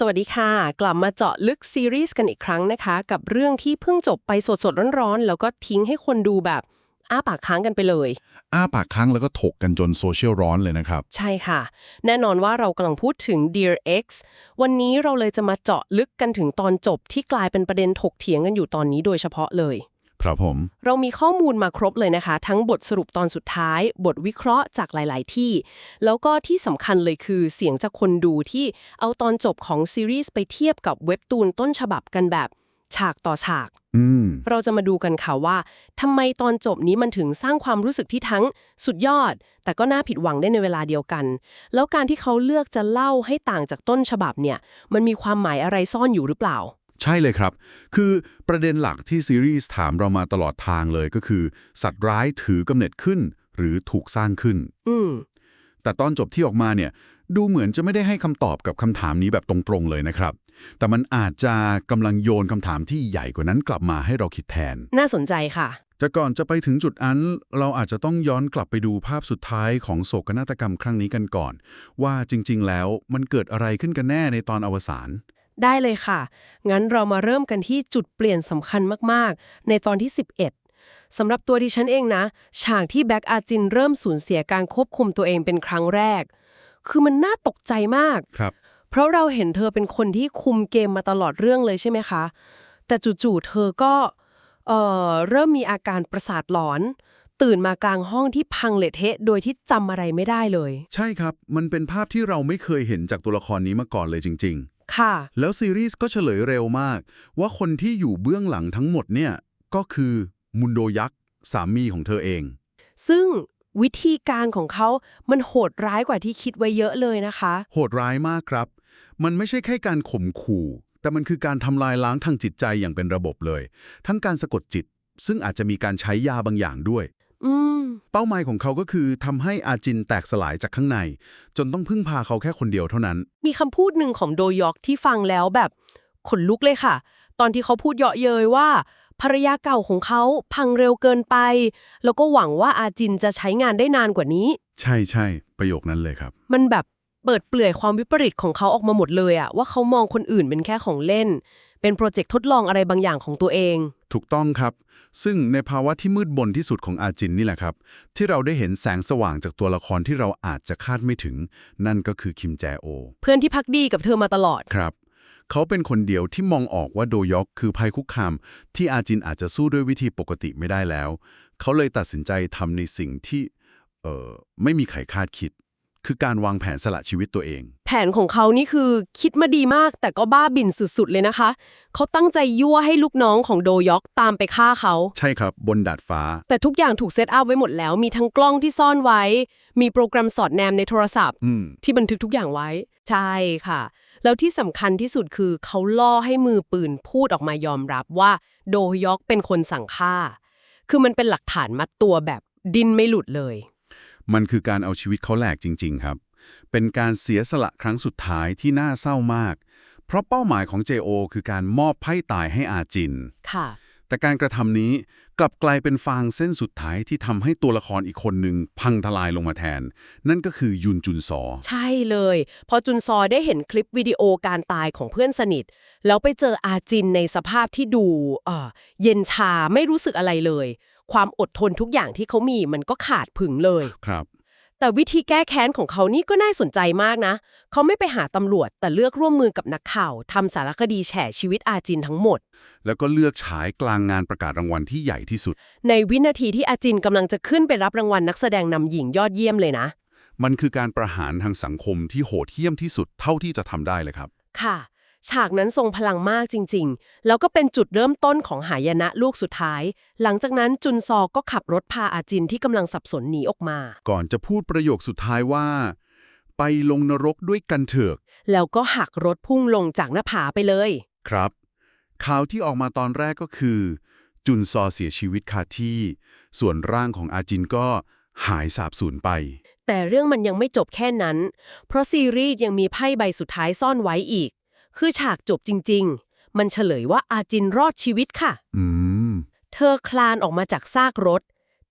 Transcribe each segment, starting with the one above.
สวัสดีค่ะ กลับมาเจาะลึกซีรีส์กันอีกครั้งนะคะ กับเรื่องที่เพิ่งจบไปสดๆร้อนๆ แล้วก็ทิ้งให้คนดูแบบ อ้าปากค้างกันไปเลย อ้าปากค้างแล้วก็ถกกันจนโซเชียลร้อนเลยนะครับ ใช่ค่ะ แน่นอนว่าเรากำลังพูดถึง Dear X วันนี้เราเลยจะมาเจาะลึกกันถึงตอนจบที่กลายเป็นประเด็นถกเถียงกันอยู่ตอนนี้โดยเฉพาะเลย ครับผมเรามีข้อมูลมาครบเลยนะคะ ทั้งบทสรุปตอนสุดท้าย บทวิเคราะห์จากหลาย ๆ ที่ แล้วก็ที่สำคัญเลยคือเสียงจากคนดูที่เอาตอนจบของซีรีส์ไปเทียบกับเว็บตูนต้นฉบับกันแบบฉากต่อฉากอืมเราจะมาดูกันค่ะว่าทำไมตอนจบนี้มันถึงสร้างความรู้สึกที่ทั้งสุดยอด แต่ก็น่าผิดหวังได้ในเวลาเดียวกัน แล้วการที่เขาเลือกจะเล่าให้ต่างจากต้นฉบับเนี่ย มันมีความหมายอะไรซ่อนอยู่หรือเปล่า ใช่เลยครับ คือประเด็นหลักที่ซีรีส์ถามเรามาตลอดทางเลยก็คือ สัตว์ร้ายถือกำเนิดขึ้น หรือถูกสร้างขึ้น อืมแต่ตอนจบที่ออกมาเนี่ย ดูเหมือนจะไม่ได้ให้คำตอบกับคำถามนี้แบบตรงๆเลยนะครับ แต่มันอาจจะกำลังโยนคำถามที่ใหญ่กว่านั้นกลับมาให้เราคิดแทน น่าสนใจค่ะ แต่ก่อนจะไปถึงจุดนั้นเราอาจจะต้องย้อนกลับไปดูภาพสุดท้ายของโศกนาฏกรรมครั้งนี้กันก่อน ว่าจริงๆ แล้วมันเกิดอะไรขึ้นกันแน่ในตอนอวสาน ได้เลยค่ะ งั้นเรามาเริ่มกันที่จุดเปลี่ยนสำคัญมากๆ ในตอนที่ 11 สำหรับตัวดิฉันเองนะ ฉากที่แบ็กอาจินเริ่มสูญเสียการควบคุมตัวเองเป็นครั้งแรก คือมันน่าตกใจมาก ครับ เพราะเราเห็นเธอเป็นคนที่คุมเกมมาตลอดเรื่องเลยใช่ไหมคะ แต่จู่ๆเธอก็เอ่อเริ่มมีอาการประสาทหลอน ตื่นมากลางห้องที่พังเละเทะโดยที่จำอะไรไม่ได้เลย ใช่ครับ มันเป็นภาพที่เราไม่เคยเห็นจากตัวละครนี้มาก่อนเลยจริง ค่ะๆแล้วซีรีส์ก็เฉลยเร็วมาก ว่าคนที่อยู่เบื้องหลังทั้งหมดเนี่ย ก็คือมุนโดยักษ์สามีของเธอเอง ซึ่งวิธีการของเขา มันโหดร้ายกว่าที่คิดไว้เยอะเลยนะคะ โหดร้ายมากครับ มันไม่ใช่แค่การข่มขู่ แต่มันคือการทำลายล้างทางจิตใจอย่างเป็นระบบเลย ทั้งการสะกดจิต ซึ่งอาจจะมีการใช้ยาบางอย่างด้วยอืม เป้าหมายของเขาก็คือทำให้อาจินแตกสลายจากข้างใน จนต้องพึ่งพาเขาแค่คนเดียวเท่านั้น มีคำพูดหนึ่งของโดยอกที่ฟังแล้วแบบขนลุกเลยค่ะ ตอนที่เขาพูดเยาะเย้ยว่า ภรรยาเก่าของเขาพังเร็วเกินไป แล้วก็หวังว่าอาจินจะใช้งานได้นานกว่านี้ ใช่ใช่ประโยคนั้นเลยครับ มันแบบเปิดเปลื่อยความวิปริตของเขาออกมาหมดเลยอะว่าเขามองคนอื่นเป็นแค่ของเล่น เป็นโปรเจกต์ทดลองอะไรบางอย่างของตัวเอง ถูกต้องครับ ซึ่งในภาวะที่มืดบนที่สุดของอาจินนี่แหละครับ ที่เราได้เห็นแสงสว่างจากตัวละครที่เราอาจจะคาดไม่ถึง นั่นก็คือคิมแจโอ เพื่อนที่พักดีกับเธอมาตลอด ครับ เขาเป็นคนเดียวที่มองออกว่าโดยอกคือภัยคุกคาม ที่อาจินอาจจะสู้ด้วยวิธีปกติไม่ได้แล้ว เขาเลยตัดสินใจทำในสิ่งที่เอ่อไม่มีใครคาดคิด คือการวางแผนสละชีวิตตัวเอง แผนของเขานี่คือคิดมาดีมากแต่ก็บ้าบิ่นสุดๆเลยนะคะ เขาตั้งใจยั่วให้ลูกน้องของโดยอกตามไปฆ่าเขา ใช่ครับบนดาดฟ้า แต่ทุกอย่างถูกเซตอัพไว้หมดแล้ว มีทั้งกล้องที่ซ่อนไว้ มีโปรแกรมสอดแนมในโทรศัพท์ อืม ที่บันทึกทุกอย่างไว้ ใช่ค่ะ แล้วที่สำคัญที่สุดคือเขาล่อให้มือปืนพูดออกมายอมรับว่าโดยอกเป็นคนสั่งฆ่า คือมันเป็นหลักฐานมัดตัวแบบดินไม่หลุดเลย มันคือการเอาชีวิตเขาแหลกจริง ๆ ครับ เป็นการเสียสละครั้งสุดท้ายที่น่าเศร้ามาก เพราะเป้าหมายของ JO คือการมอบไพ่ตายให้อาจิน ค่ะ แต่การกระทำนี้กลับกลายเป็นฟางเส้นสุดท้ายที่ทำให้ตัวละครอีกคนหนึ่งพังทลายลงมาแทน นั่นก็คือยุนจุนซอ ใช่เลย พอจุนซอได้เห็นคลิปวิดีโอการตายของเพื่อนสนิท แล้วไปเจออาจินในสภาพที่ดูเอ่อเย็นชาไม่รู้สึกอะไรเลย ความอดทนทุกอย่างที่เขามีมันก็ขาดผึงเลยครับ แต่วิธีแก้แค้นของเขานี่ก็น่าสนใจมากนะ เขาไม่ไปหาตำรวจแต่เลือกร่วมมือกับนักข่าวทำสารคดีแฉชีวิตอาจินทั้งหมด แล้วก็เลือกฉายกลางงานประกาศรางวัลที่ใหญ่ที่สุด ในวินาทีที่อาจินกำลังจะขึ้นไปรับรางวัลนักแสดงนำหญิงยอดเยี่ยมเลยนะ มันคือการประหารทางสังคมที่โหดเหี้ยมที่สุดเท่าที่จะทำได้เลยครับ ค่ะ ฉากนั้นทรงพลังมากจริง ๆ แล้วก็เป็นจุดเริ่มต้นของหายนะลูกสุดท้าย หลังจากนั้นจุนซอก็ขับรถพาอาจินที่กำลังสับสนหนีออกมา ก่อนจะพูดประโยคสุดท้ายว่า ไปลงนรกด้วยกันเถอะแล้วก็หักรถพุ่งลงจากหน้าผาไปเลย ครับ ข่าวที่ออกมาตอนแรกก็คือ จุนซอเสียชีวิตคาที่ ส่วนร่างของอาจินก็หายสาบสูญไป แต่เรื่องมันยังไม่จบแค่นั้น เพราะซีรีส์ยังมีไพ่ใบสุดท้ายซ่อนไว้อีก คือฉากจบจริง ๆ มันเฉลยว่าอาจินรอดชีวิตค่ะ อืม เธอคลานออกมาจากซากรถ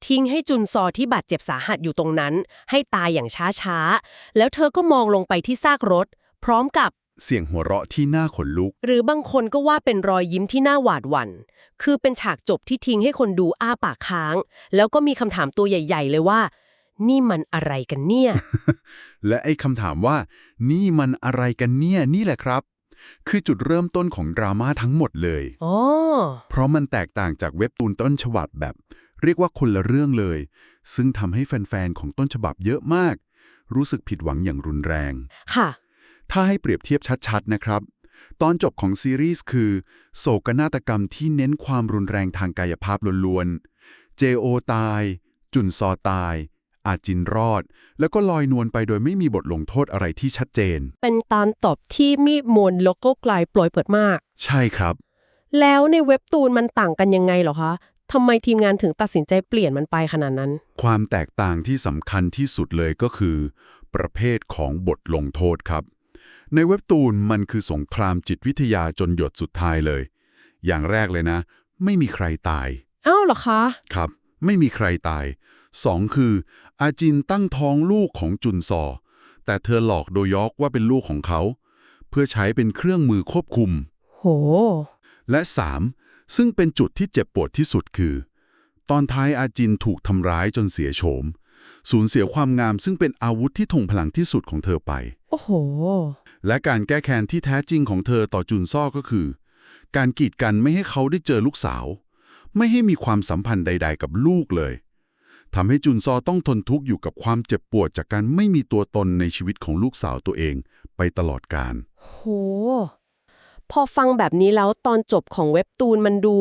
ทิ้งให้จุนซอที่บาดเจ็บสาหัสอยู่ตรงนั้น ให้ตายอย่างช้าๆ แล้วเธอก็มองลงไปที่ซากรถ พร้อมกับ เสียงหัวเราะที่น่าขนลุก หรือบางคนก็ว่าเป็นรอยยิ้มที่น่าหวาดหวัน่น คือเป็นฉากจบที่ทิ้งให้คนดูอ้าปากค้าง แล้วก็มีคำถามตัวใหญ่ ๆ เลยว่า นี่มันอะไรกันเนี่ย และไอ้คำถามว่า นี่มันอะไรกันเนี่ยนี่แหละครับ คือจุดเริ่มต้นของดราม่าทั้งหมดเลยอ๋อเพราะมันแตกต่างจากเว็บตูนต้นฉบับแบบ เรียกว่าคนละเรื่องเลย ซึ่งทำให้แฟนๆ ของต้นฉบับเยอะมาก รู้สึกผิดหวังอย่างรุนแรง ค่ะ ถ้าให้เปรียบเทียบชัดๆ นะครับ ตอนจบของซีรีส์คือ โศกนาฏกรรมที่เน้นความรุนแรงทางกายภาพล้วนๆ เจโอตาย จุนซอตาย อาจินรอด แล้วก็ลอยนวลไปโดยไม่มีบทลงโทษอะไรที่ชัดเจน เป็นตอนตอบที่มีมวลแล้วก็กลายปล่อยเปิดมาก ใช่ครับ แล้วในเว็บตูนมันต่างกันยังไงเหรอคะทำไมทีมงานถึงตัดสินใจเปลี่ยนมันไปขนาดนั้น ความแตกต่างที่สำคัญที่สุดเลยก็คือ ประเภทของบทลงโทษครับ ในเว็บตูนมันคือสงครามจิตวิทยาจนหยดสุดท้ายเลย อย่างแรกเลยนะ ไม่มีใครตาย อ้าวเหรอคะ ครับ ไม่มีใครตาย สองคือ อาจินตั้งท้องลูกของจุนซอ แต่เธอหลอกโดยอกว่าเป็นลูกของเขา เพื่อใช้เป็นเครื่องมือควบคุม โห และ 3. ซึ่งเป็นจุดที่เจ็บปวดที่สุดคือ ตอนท้ายอาจินถูกทำร้ายจนเสียโฉม สูญเสียความงามซึ่งเป็นอาวุธที่ทงพลังที่สุดของเธอไป โอ้โห และการแก้แค้นที่แท้จริงของเธอต่อจุนซ่อก็คือ การกีดกันไม่ให้เขาได้เจอลูกสาว ไม่ให้มีความสัมพันธ์ใด ๆ กับลูกเลย ทำให้จุนซอต้องทนทุกข์อยู่กับความเจ็บปวดจากการไม่มีตัวตนในชีวิตของลูกสาวตัวเองไปตลอดกาลโห พอฟังแบบนี้แล้วตอนจบของเว็บตูนมันดู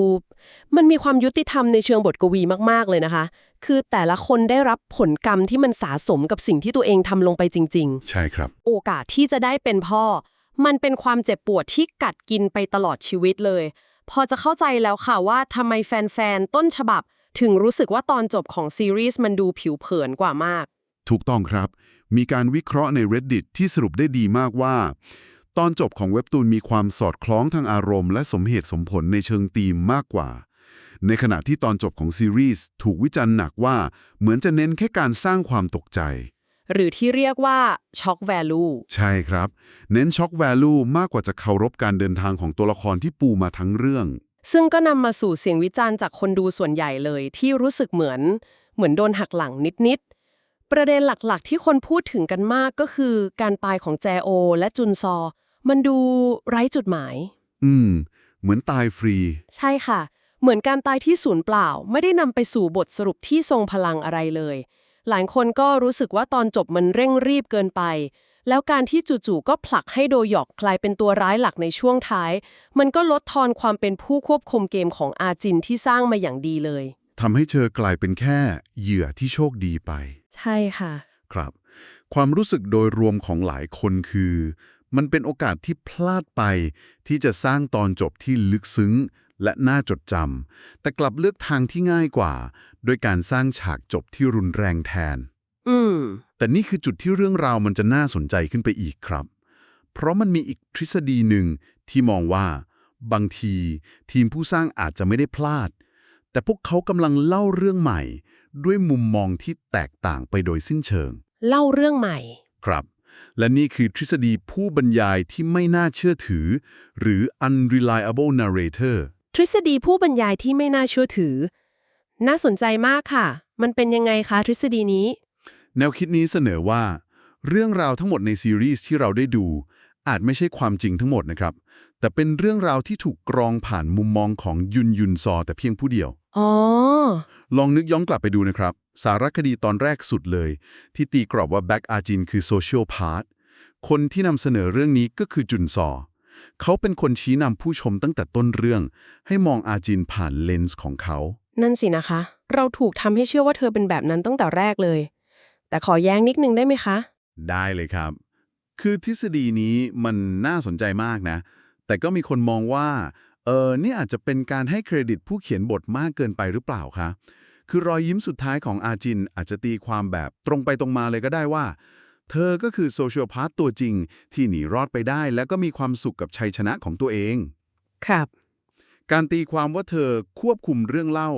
มันมีความยุติธรรมในเชิงบทกวีมากๆเลยนะคะ คือแต่ละคนได้รับผลกรรมที่มันสะสมกับสิ่งที่ตัวเองทำลงไปจริงใช่ครับๆโอกาสที่จะได้เป็นพ่อ มันเป็นความเจ็บปวดที่กัดกินไปตลอดชีวิตเลย พอจะเข้าใจแล้วค่ะว่าทำไมแฟนๆต้นฉบับ ถึงรู้สึกว่าตอนจบของซีรีส์มันดูผิวเผินกว่ามาก ถูกต้องครับ มีการวิเคราะห์ใน reddit ที่สรุปได้ดีมากว่า ตอนจบของเว็บตูนมีความสอดคล้องทางอารมณ์และสมเหตุสมผลในเชิงธีมมากกว่า ในขณะที่ตอนจบของซีรีส์ถูกวิจารณ์หนักว่าเหมือนจะเน้นแค่การสร้างความตกใจ หรือที่เรียกว่าช็อกแวลูใช่ครับ เน้นช็อก value มากกว่าจะเคารพการเดินทางของตัวละครที่ปูมาทั้งเรื่อง ซึ่งก็นำมาสู่เสียงวิจารณ์จากคนดูส่วนใหญ่เลยที่รู้สึกเหมือน เหมือนโดนหักหลังนิดๆ ประเด็นหลักๆ ที่คนพูดถึงกันมากก็คือ การตายของแจโอ และจุนซอ มันดูไร้จุดหมาย อืม เหมือนตายฟรี ใช่ค่ะ เหมือนการตายที่ศูนย์เปล่า ไม่ได้นำไปสู่บทสรุปที่ทรงพลังอะไรเลย หลายคนก็รู้สึกว่าตอนจบมันเร่งรีบเกินไป แล้วการที่จู่ๆก็ผลักให้โดยอกกลายเป็นตัวร้ายหลักในช่วงท้าย มันก็ลดทอนความเป็นผู้ควบคุมเกมของอาจินที่สร้างมาอย่างดีเลยทำให้เธอกลายเป็นแค่เหยื่อที่โชคดีไป ใช่ค่ะ ครับ ความรู้สึกโดยรวมของหลายคนคือ มันเป็นโอกาสที่พลาดไป ที่จะสร้างตอนจบที่ลึกซึ้ง และน่าจดจำแต่กลับเลือกทางที่ง่ายกว่า โดยการสร้างฉากจบที่รุนแรงแทน อืม แต่นี่คือจุดที่เรื่องราวมันจะน่าสนใจขึ้นไปอีกครับ เพราะมันมีอีกทฤษฎีหนึ่งที่มองว่า บางทีทีมผู้สร้างอาจจะไม่ได้พลาด แต่พวกเขากำลังเล่าเรื่องใหม่ ด้วยมุมมองที่แตกต่างไปโดยสิ้นเชิง เล่าเรื่องใหม่ ครับ และนี่คือทฤษฎีผู้บรรยายที่ไม่น่าเชื่อถือ หรือ unreliable narrator ทฤษฎีผู้บรรยายที่ไม่น่าเชื่อถือ น่าสนใจมากค่ะ มันเป็นยังไงคะทฤษฎีนี้ แนวคิดนี้เสนอว่า เรื่องราวทั้งหมดในซีรีส์ที่เราได้ดู อาจไม่ใช่ความจริงทั้งหมดนะครับ แต่เป็นเรื่องราวที่ถูกกรองผ่านมุมมองของยุนยุนซอ แต่เพียงผู้เดียวอ๋อลองนึกย้อนกลับไปดูนะครับ สารคดีตอนแรกสุดเลย ที่ตีกรอบว่าแบ็กอาจินคือโซเชียลพาร์ทคนที่นำเสนอเรื่องนี้ก็คือจุนซอ เขาเป็นคนชี้นำผู้ชมตั้งแต่ต้นเรื่อง ให้มองอาจินผ่านเลนส์ของเขา นั่นสินะคะ เราถูกทำให้เชื่อว่าเธอเป็นแบบนั้นตั้งแต่แรกเลย แต่ขอแย้งนิดนึงได้ไหมคะ ได้เลยครับ คือทฤษฎีนี้มันน่าสนใจมากนะ แต่ก็มีคนมองว่า เออนี่อาจจะเป็นการให้เครดิตผู้เขียนบทมากเกินไปหรือเปล่าคะ คือรอยยิ้มสุดท้ายของอาจินอาจจะตีความแบบตรงไปตรงมาเลยก็ได้ว่า เธอก็คือโซเชียลพาร์ตตัวจริง ที่หนีรอดไปได้ แล้วก็มีความสุขกับชัยชนะของตัวเอง ครับ การตีความว่าเธอควบคุมเรื่องเล่า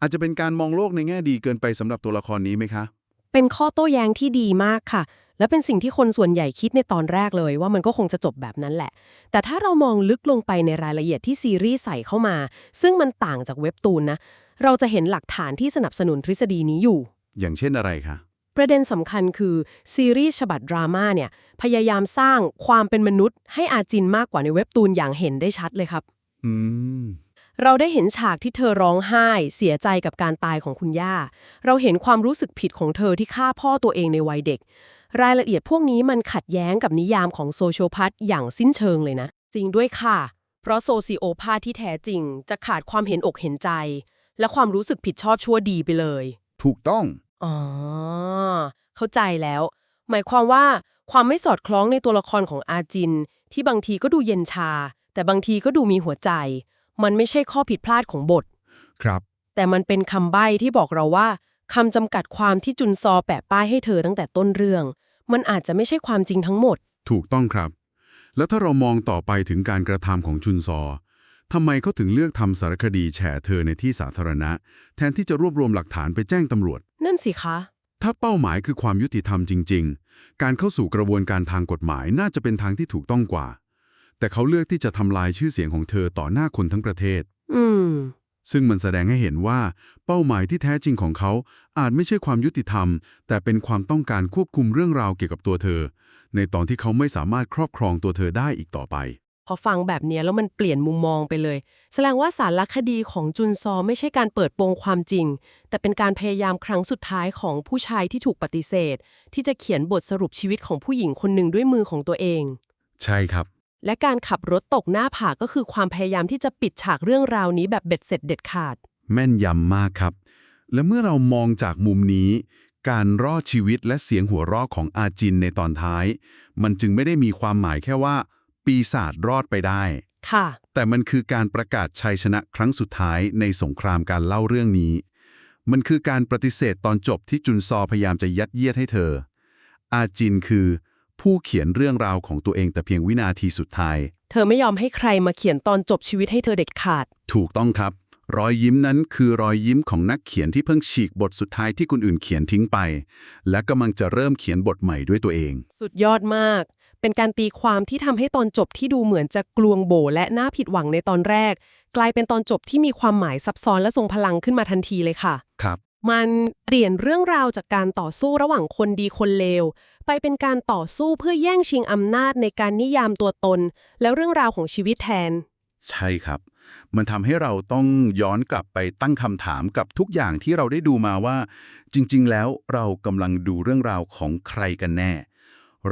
อาจจะเป็นการมองโลกในแง่ดีเกินไปสำหรับตัวละครนี้ไหมคะ เป็นข้อโต้แย้งที่ดีมากค่ะ และเป็นสิ่งที่คนส่วนใหญ่คิดในตอนแรกเลยว่ามันก็คงจะจบแบบนั้นแหละ แต่ถ้าเรามองลึกลงไปในรายละเอียดที่ซีรีส์ใส่เข้ามา ซึ่งมันต่างจากเว็บตูนนะ เราจะเห็นหลักฐานที่สนับสนุนทฤษฎีนี้อยู่ อย่างเช่นอะไรคะ ประเด็นสำคัญคือซีรีส์ฉบับดราม่าเนี่ยพยายามสร้างความเป็นมนุษย์ ให้อาจินมากกว่าในเว็บตูนอย่างเห็นได้ชัดเลยครับ อืม เราได้เห็นฉากที่เธอร้องไห้ เสียใจกับการตายของคุณย่า เราเห็นความรู้สึกผิดของเธอที่ฆ่าพ่อตัวเองในวัยเด็ก รายละเอียดพวกนี้มันขัดแย้งกับนิยามของโซเชียลพัทอย่างสิ้นเชิงเลยนะ จริงด้วยค่ะ เพราะโซซิโอพาธที่แท้จริง จะขาดความเห็นอกเห็นใจ และความรู้สึกผิดชอบชั่วดีไปเลย ถูกต้อง อ๋อ เข้าใจแล้ว หมายความว่าความไม่สอดคล้องในตัวละครของอาจิน ที่บางทีก็ดูเย็นชา แต่บางทีก็ดูมีหัวใจ มันไม่ใช่ข้อผิดพลาดของบท ครับ แต่มันเป็นคำใบ้ที่บอกเราว่าคำจำกัดความที่จุนซอแปะป้ายให้เธอตั้งแต่ต้นเรื่อง มันอาจจะไม่ใช่ความจริงทั้งหมด ถูกต้องครับ แล้วถ้าเรามองต่อไปถึงการกระทำของชุนซอทำไมเขาถึงเลือกทำสารคดีแฉเธอในที่สาธารณะ แทนที่จะรวบรวมหลักฐานไปแจ้งตำรวจ นั่นสิคะ ถ้าเป้าหมายคือความยุติธรรมจริง ๆ การเข้าสู่กระบวนการทางกฎหมายน่าจะเป็นทางที่ถูกต้องกว่า แต่เขาเลือกที่จะทำลายชื่อเสียงของเธอต่อหน้าคนทั้งประเทศ อืม ซึ่งมันแสดงให้เห็นว่า เป้าหมายที่แท้จริงของเขาอาจไม่ใช่ความยุติธรรม แต่เป็นความต้องการควบคุมเรื่องราวเกี่ยวกับตัวเธอ ในตอนที่เขาไม่สามารถครอบครองตัวเธอได้อีกต่อไป พอฟังแบบเนี้ยแล้วมันเปลี่ยนมุมมองไปเลย แสดงว่าสารคดีของจุนซอไม่ใช่การเปิดโปงความจริง แต่เป็นการพยายามครั้งสุดท้ายของผู้ชายที่ถูกปฏิเสธ ที่จะเขียนบทสรุปชีวิตของผู้หญิงคนหนึ่งด้วยมือของตัวเอง ใช่ครับ และการขับรถตกหน้าผาก็คือความพยายามที่จะปิดฉากเรื่องราวนี้แบบเบ็ดเสร็จเด็ดขาด แม่นยำมากครับ และเมื่อเรามองจากมุมนี้ การรอดชีวิตและเสียงหัวเราะของอาจินในตอนท้าย มันจึงไม่ได้มีความหมายแค่ว่า ปีศาจรอดไปได้ ค่ะ แต่มันคือการประกาศชัยชนะครั้งสุดท้ายในสงครามการเล่าเรื่องนี้ มันคือการปฏิเสธตอนจบที่จุนซอพยายามจะยัดเยียดให้เธอ อาจินคือ ผู้เขียนเรื่องราวของตัวเองแต่เพียงวินาทีสุดท้าย เธอไม่ยอมให้ใครมาเขียนตอนจบชีวิตให้เธอเด็ดขาด ถูกต้องครับ รอยยิ้มนั้นคือรอยยิ้มของนักเขียนที่เพิ่งฉีกบทสุดท้ายที่คนอื่นเขียนทิ้งไป และกำลังจะเริ่มเขียนบทใหม่ด้วยตัวเอง สุดยอดมาก เป็นการตีความที่ทำให้ตอนจบที่ดูเหมือนจะกลวงโบและน่าผิดหวังในตอนแรก กลายเป็นตอนจบที่มีความหมายซับซ้อนและทรงพลังขึ้นมาทันทีเลยค่ะ ครับ มันเปลี่ยนเรื่องราวจากการต่อสู้ระหว่างคนดีคนเลว ไปเป็นการต่อสู้เพื่อแย่งชิงอำนาจในการนิยามตัวตน แล้วเรื่องราวของชีวิตแทน ใช่ครับ มันทำให้เราต้องย้อนกลับไปตั้งคำถามกับทุกอย่างที่เราได้ดูมาว่า จริง ๆ แล้วเรากำลังดูเรื่องราวของใครกันแน่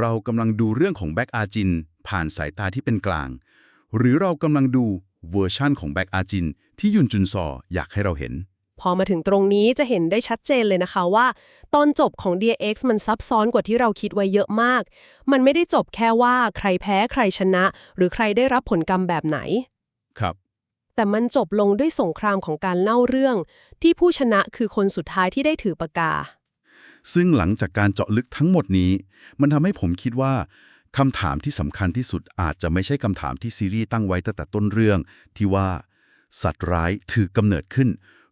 เรากำลังดูเรื่องของแบ็กอาจิน ผ่านสายตาที่เป็นกลาง หรือเรากำลังดูเวอร์ชั่นของแบ็กอาจินที่ยุนจุนซออยากให้เราเห็น พอมาถึงตรงนี้จะเห็นได้ชัดเจนเลยนะคะว่า ตอนจบของ Dear X มันซับซ้อนกว่าที่เราคิดไว้เยอะมาก มันไม่ได้จบแค่ว่าใครแพ้ใครชนะ หรือใครได้รับผลกรรมแบบไหน ครับ แต่มันจบลงด้วยสงครามของการเล่าเรื่อง ที่ผู้ชนะคือคนสุดท้ายที่ได้ถือปากกา ซึ่งหลังจากการเจาะลึกทั้งหมดนี้ มันทำให้ผมคิดว่าคำถามที่สำคัญที่สุดอาจจะไม่ใช่คำถามที่ซีรีส์ตั้งไว้ตั้งแต่ต้นเรื่อง ที่ว่า สัตว์ร้ายถือกำเนิดขึ้น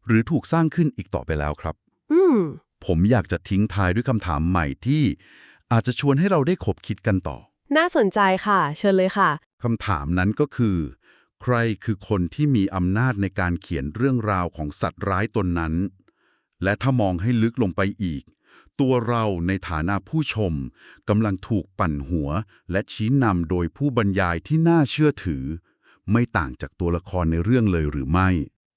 หรือถูกสร้างขึ้นอีกต่อไปแล้วครับ อืม ผมอยากจะทิ้งท้ายด้วยคำถามใหม่ที่ อาจจะชวนให้เราได้ขบคิดกันต่อ น่าสนใจค่ะ เชิญเลยค่ะ คำถามนั้นก็คือ ใครคือคนที่มีอำนาจในการเขียนเรื่องราวของสัตว์ร้ายตนนั้น และถ้ามองให้ลึกลงไปอีก ตัวเราในฐานะผู้ชมกำลังถูกปั่นหัว และชี้นำโดยผู้บรรยายที่น่าเชื่อถือ ไม่ต่างจากตัวละครในเรื่องเลยหรือไม่